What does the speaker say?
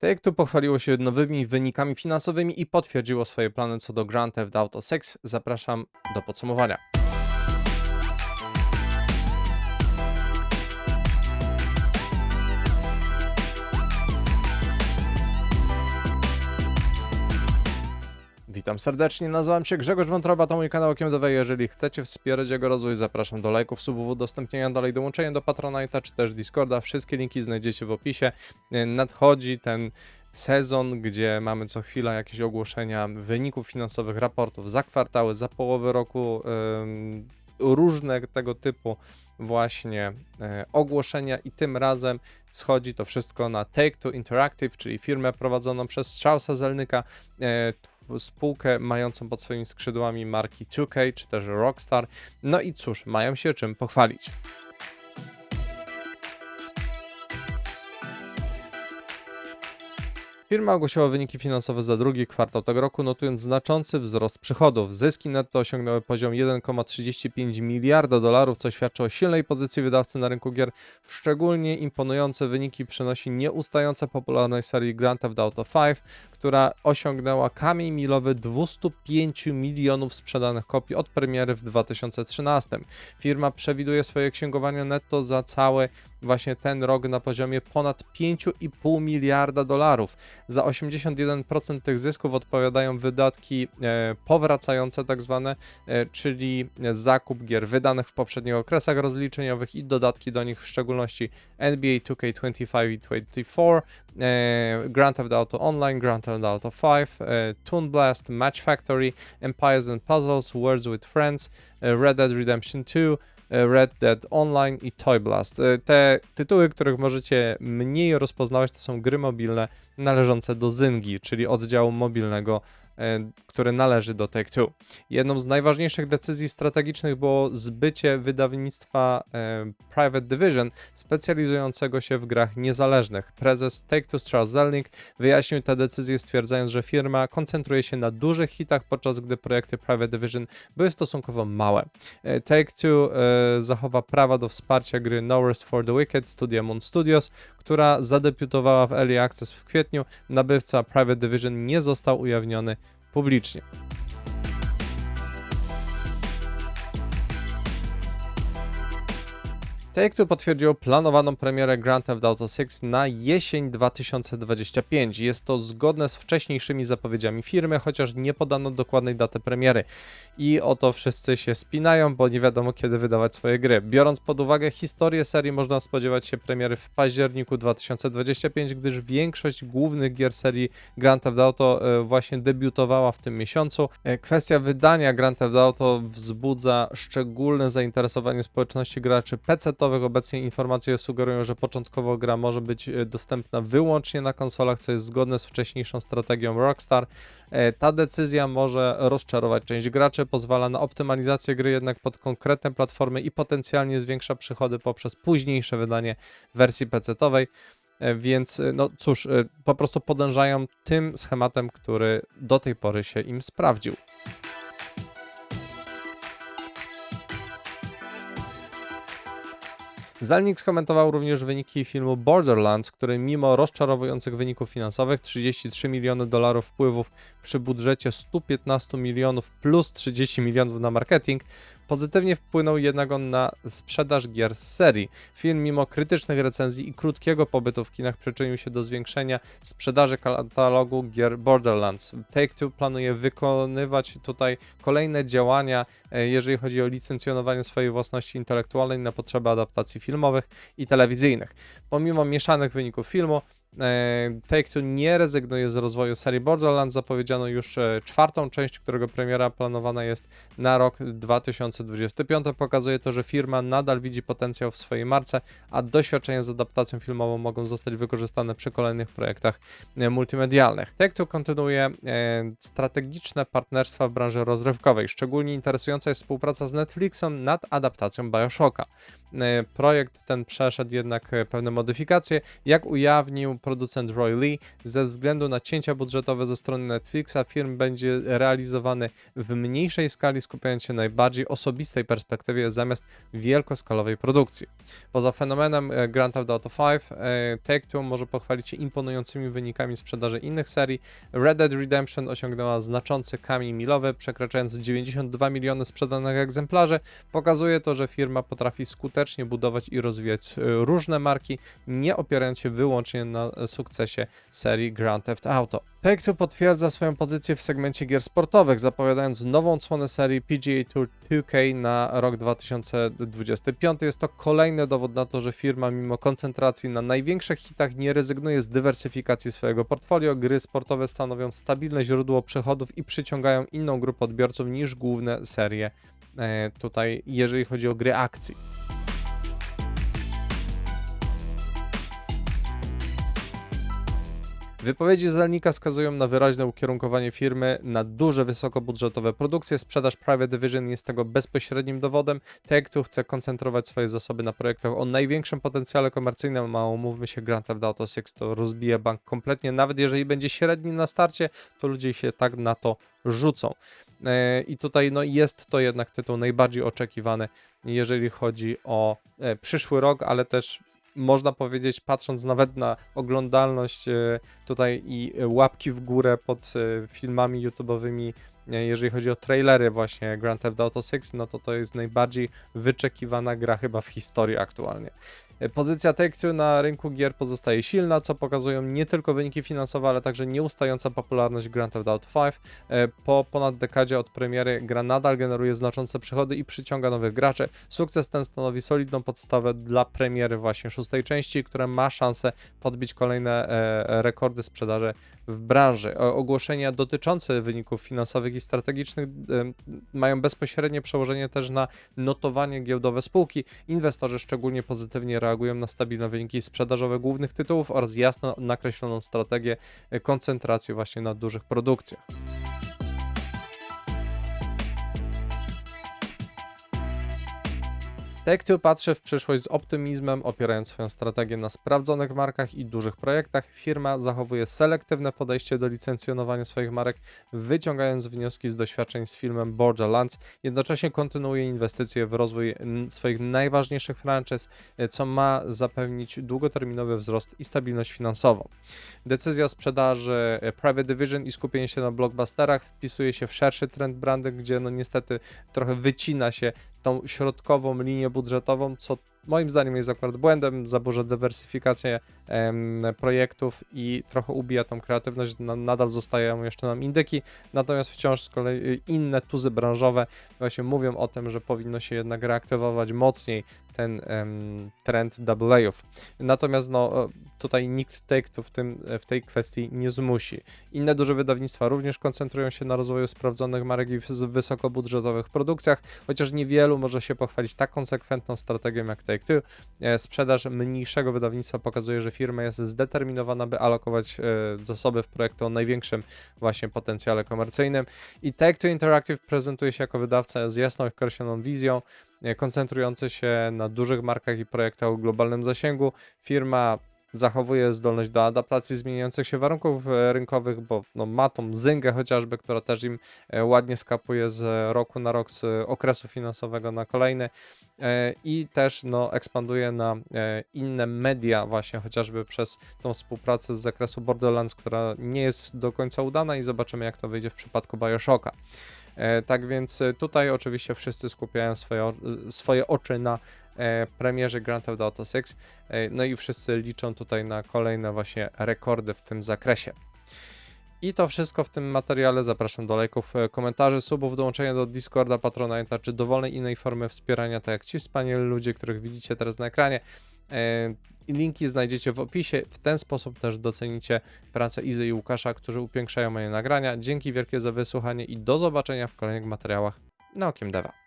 Take-Two pochwaliło się nowymi wynikami finansowymi i potwierdziło swoje plany co do Grand Theft Auto 6. Zapraszam do podsumowania. Witam serdecznie, nazywam się Grzegorz Wątroba, to mój kanał Okiem. Jeżeli chcecie wspierać jego rozwój, zapraszam do lajków, subów, udostępnienia, dalej dołączenia do Patronite'a czy też Discorda. Wszystkie linki znajdziecie w opisie. E, Nadchodzi ten sezon, gdzie mamy co chwila jakieś ogłoszenia wyników finansowych, raportów za kwartały, za połowę roku, różne tego typu właśnie e, ogłoszenia i tym razem schodzi to wszystko na Take-Two Interactive, czyli firmę prowadzoną przez Straussa Zelnyka, e, spółkę mającą pod swoimi skrzydłami marki 2K czy też Rockstar. No i cóż, mają się czym pochwalić. Firma ogłosiła wyniki finansowe za drugi kwartał tego roku, notując znaczący wzrost przychodów. Zyski netto osiągnęły poziom 1,35 miliarda dolarów, co świadczy o silnej pozycji wydawcy na rynku gier. Szczególnie imponujące wyniki przynosi nieustająca popularność serii Grand Theft Auto 5, która osiągnęła kamień milowy 205 milionów sprzedanych kopii od premiery w 2013. Firma przewiduje swoje księgowanie netto za cały właśnie ten rok na poziomie ponad 5,5 miliarda dolarów. Za 81% tych zysków odpowiadają wydatki e, powracające, tak zwane, e, czyli zakup gier wydanych w poprzednich okresach rozliczeniowych i dodatki do nich, w szczególności NBA 2K25 i 24, e, Grand Theft Auto Online, Grand Theft Auto 5, e, Toon Blast, Match Factory, Empires and Puzzles, Words with Friends, e, Red Dead Redemption 2, e, Red Dead Online i Toy Blast. E, Te tytuły, których możecie mniej rozpoznawać, to są gry mobilne należące do Zyngi, czyli oddziału mobilnego, który należy do Take-Two. Jedną z najważniejszych decyzji strategicznych było zbycie wydawnictwa e, Private Division specjalizującego się w grach niezależnych. Prezes Take-Two Strauss Zelnick wyjaśnił tę decyzję stwierdzając, że firma koncentruje się na dużych hitach, podczas gdy projekty Private Division były stosunkowo małe. E, Take-Two e, zachowa prawa do wsparcia gry No Rest for the Wicked Studia Moon Studios, która zadebiutowała w Early Access w kwietniu. Nabywca Private Division nie został ujawniony publicznie. Take-Two potwierdziło planowaną premierę Grand Theft Auto 6 na jesień 2025. Jest to zgodne z wcześniejszymi zapowiedziami firmy, chociaż nie podano dokładnej daty premiery. I oto wszyscy się spinają, bo nie wiadomo kiedy wydawać swoje gry. Biorąc pod uwagę historię serii, można spodziewać się premiery w październiku 2025, gdyż większość głównych gier serii Grand Theft Auto e, właśnie debiutowała w tym miesiącu. E, Kwestia wydania Grand Theft Auto wzbudza szczególne zainteresowanie społeczności graczy Obecnie informacje sugerują, że początkowo gra może być e, dostępna wyłącznie na konsolach, co jest zgodne z wcześniejszą strategią Rockstar. E, Ta decyzja może rozczarować część graczy, pozwala na optymalizację gry jednak pod konkretne platformy i potencjalnie zwiększa przychody poprzez późniejsze wydanie wersji PC-towej. E, Więc, no cóż, po prostu podążają tym schematem, który do tej pory się im sprawdził. Zalnik skomentował również wyniki filmu Borderlands, który mimo rozczarowujących wyników finansowych 33 miliony dolarów wpływów przy budżecie 115 milionów plus 30 milionów na marketing pozytywnie wpłynął jednak on na sprzedaż gier z serii. Film mimo krytycznych recenzji i krótkiego pobytu w kinach przyczynił się do zwiększenia sprzedaży katalogu gier Borderlands. Take-Two planuje wykonywać tutaj kolejne działania, e, jeżeli chodzi o licencjonowanie swojej własności intelektualnej na potrzeby adaptacji filmowych i telewizyjnych. Pomimo mieszanych wyników filmu, Take-Two nie rezygnuje z rozwoju serii Borderlands. Zapowiedziano już e, czwartą część, którego premiera planowana jest na rok 2025. Pokazuje to, że firma nadal widzi potencjał w swojej marce, a doświadczenia z adaptacją filmową mogą zostać wykorzystane przy kolejnych projektach e, multimedialnych. Take-Two kontynuuje e, strategiczne partnerstwa w branży rozrywkowej. Szczególnie interesująca jest współpraca z Netflixem nad adaptacją Bioshocka. E, Projekt ten przeszedł jednak e, pewne modyfikacje, jak ujawnił producent Roy Lee. Ze względu na cięcia budżetowe ze strony Netflixa, film będzie realizowany w mniejszej skali, skupiając się na najbardziej osobistej perspektywie zamiast wielkoskalowej produkcji. Poza fenomenem e, Grand Theft Auto 5, e, Take-Two może pochwalić się imponującymi wynikami sprzedaży innych serii. Red Dead Redemption osiągnęła znaczący kamień milowy, przekraczając 92 miliony sprzedanych egzemplarzy. Pokazuje to, że firma potrafi skutecznie budować i rozwijać e, różne marki, nie opierając się wyłącznie na e, sukcesie serii Grand Theft Auto. Take-Two potwierdza swoją pozycję w segmencie gier sportowych, zapowiadając nową odsłonę serii PGA Tour 2K na rok 2025. Jest to kolejny dowód na to, że firma mimo koncentracji na największych hitach nie rezygnuje z dywersyfikacji swojego portfolio. Gry sportowe stanowią stabilne źródło przychodów i przyciągają inną grupę odbiorców niż główne serie e, tutaj, jeżeli chodzi o gry akcji. Wypowiedzi Zelnika wskazują na wyraźne ukierunkowanie firmy na duże, wysokobudżetowe produkcje. Sprzedaż Private Division jest tego bezpośrednim dowodem. Take-Two chce koncentrować swoje zasoby na projektach o największym potencjale komercyjnym, a umówmy się, Grand Theft Auto 6 to rozbije bank kompletnie. Nawet jeżeli będzie średni na starcie, to ludzie się tak na to rzucą. E, I tutaj no, jest to jednak tytuł najbardziej oczekiwany, jeżeli chodzi o e, przyszły rok, ale też można powiedzieć, patrząc nawet na oglądalność e, tutaj i łapki w górę pod e, filmami YouTube'owymi, e, jeżeli chodzi o trailery właśnie Grand Theft Auto 6, no to to jest najbardziej wyczekiwana gra chyba w historii aktualnie. Pozycja Take-Two na rynku gier pozostaje silna, co pokazują nie tylko wyniki finansowe, ale także nieustająca popularność Grand Theft Auto 5. E, Po ponad dekadzie od premiery gra nadal generuje znaczące przychody i przyciąga nowych graczy. Sukces ten stanowi solidną podstawę dla premiery właśnie szóstej części, która ma szansę podbić kolejne e, rekordy sprzedaży w branży. Ogłoszenia dotyczące wyników finansowych i strategicznych e, mają bezpośrednie przełożenie też na notowanie giełdowe spółki. Inwestorzy szczególnie pozytywnie reagują na stabilne wyniki sprzedażowe głównych tytułów oraz jasno nakreśloną strategię koncentracji właśnie na dużych produkcjach. Take-Two patrzy w przyszłość z optymizmem, opierając swoją strategię na sprawdzonych markach i dużych projektach. Firma zachowuje selektywne podejście do licencjonowania swoich marek, wyciągając wnioski z doświadczeń z filmem Borderlands. Jednocześnie kontynuuje inwestycje w rozwój swoich najważniejszych franchise, e, co ma zapewnić długoterminowy wzrost i stabilność finansową. Decyzja o sprzedaży e, Private Division i skupienie się na blockbusterach wpisuje się w szerszy trend branding, gdzie no niestety trochę wycina się tą środkową linię budżetową, co moim zdaniem jest akurat błędem, zaburza dywersyfikację em, projektów i trochę ubija tą kreatywność. Na, nadal zostają jeszcze nam indyki, natomiast wciąż z kolei y, inne tuzy branżowe właśnie mówią o tym, że powinno się jednak reaktywować mocniej ten em, trend AA-ów. Natomiast no, e, tutaj nikt Take-Two w, tym, w tej kwestii nie zmusi. Inne duże wydawnictwa również koncentrują się na rozwoju sprawdzonych marek i wysokobudżetowych produkcjach, chociaż niewielu może się pochwalić tak konsekwentną strategią jak Take-Two. Sprzedaż mniejszego wydawnictwa pokazuje, że firma jest zdeterminowana, by alokować e, zasoby w projekty o największym właśnie potencjale komercyjnym. I Take-Two Interactive prezentuje się jako wydawca z jasno określoną wizją, e, koncentrujący się na dużych markach i projektach o globalnym zasięgu. Firma zachowuje zdolność do adaptacji zmieniających się warunków e, rynkowych, bo no, ma tą zyngę chociażby, która też im e, ładnie skapuje z roku na rok, z okresu finansowego na kolejny e, i też no, ekspanduje na inne media właśnie, chociażby przez tą współpracę z zakresu Borderlands, która nie jest do końca udana i zobaczymy jak to wyjdzie w przypadku Bioshocka. Tak więc tutaj oczywiście wszyscy skupiają swoje, swoje oczy na premierze Grand Theft Auto 6, e, no i wszyscy liczą tutaj na kolejne właśnie rekordy w tym zakresie. I to wszystko w tym materiale. Zapraszam do lajków, e, komentarzy, subów, dołączenia do Discorda, Patronite'a czy dowolnej innej formy wspierania, tak jak ci wspaniali ludzie, których widzicie teraz na ekranie. E, Linki znajdziecie w opisie. W ten sposób też docenicie pracę Izy i Łukasza, którzy upiększają moje nagrania. Dzięki wielkie za wysłuchanie i do zobaczenia w kolejnych materiałach na Okiem Deva.